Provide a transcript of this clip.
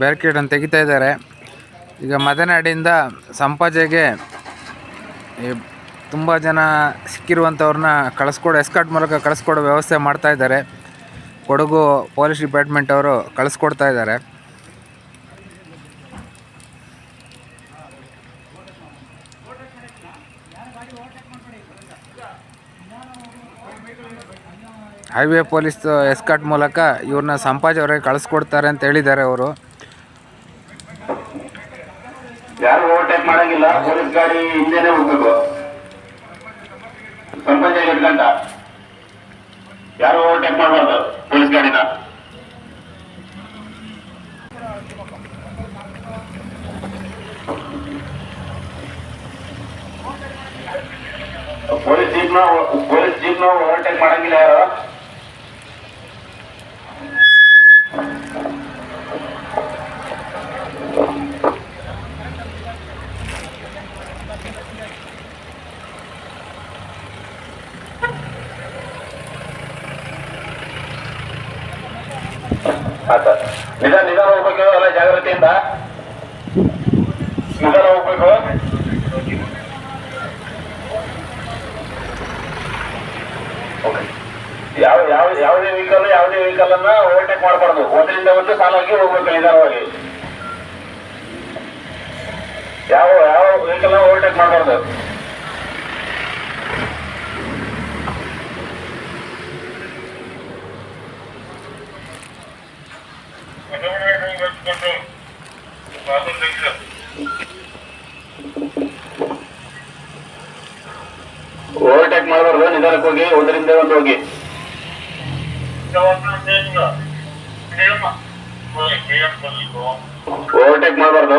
ಬ್ಯಾರಿಕೇಡನ್ನು ತೆಗಿತಾ ಇದ್ದಾರೆ. ಈಗ ಮದನಾಡಿಂದ ಸಂಪಾಜೆಗೆ ತುಂಬ ಜನ ಸಿಕ್ಕಿರುವಂಥವ್ರನ್ನ ಕಳಿಸ್ಕೊಡೋ ಎಸ್ಕಾಟ್ ಮೂಲಕ ಕಳಿಸ್ಕೊಡೋ ವ್ಯವಸ್ಥೆ ಮಾಡ್ತಾ ಇದ್ದಾರೆ. ಕೊಡಗು ಪೊಲೀಸ್ ಡಿಪಾರ್ಟ್ಮೆಂಟ್ ಅವರು ಕಳಿಸ್ಕೊಡ್ತಾ ಇದ್ದಾರೆ. ಹೈವೇ ಪೊಲೀಸ್ ಎಸ್ಕಾಟ್ ಮೂಲಕ ಇವ್ರನ್ನ ಸಂಪಾಜೆವರೆಗೆ ಕಳಿಸ್ಕೊಡ್ತಾರೆ ಅಂತ ಹೇಳಿದ್ದಾರೆ ಅವರು. ಯಾರು ಓವರ್ಟೇಕ್ ಯಾರು ಓವರ್ಟೇಕ್ ಮಾಡಬಾರ್ದು ಪೊಲೀಸ್ ಗಾಡಿನ ಪೊಲೀಸ್ ಜೀಪ್ನ ಪೊಲೀಸ್ ಜೀಪ್ನ ಓವರ್ಟೇಕ್ ಮಾಡಂಗಿಲ್ಲ ಯಾರು? ನಿಧಾನ ನಿಧಾನ ಹೋಗ್ಬೇಕು ಎಲ್ಲ ಜಾಗ್ರತೆಯಿಂದ. ನಿಧಾನ ಹೋಗ್ಬೇಕು. Okay. ಯಾವ ಯಾವ ಯಾವುದೇ ವೆಹಿಕಲ್ ಯಾವುದೇ ವೆಹಿಕಲ್ ಅನ್ನ ಓವರ್ಟೇಕ್ ಮಾಡಬಾರ್ದು. ಒಂದರಿಂದ ಒಂದು ಸಾಲಾಗಿ ಹೋಗ್ಬೇಕು ನಿಧಾನವಾಗಿ. ಯಾವ ಯಾವ ವೆಹಿಕಲ್ ಓವರ್ಟೇಕ್ ಮಾಡಬಾರ್ದು. ಓವರ್ಟೇಕ್ ಮಾಡಬಾರ್ದು ನಿಧಾನಕ್ಕೆ ಹೋಗಿ ಒಂದರಿಂದ ಒಂದು ಹೋಗಿ. ಓವರ್ಟೇಕ್ ಮಾಡಬಾರ್ದು.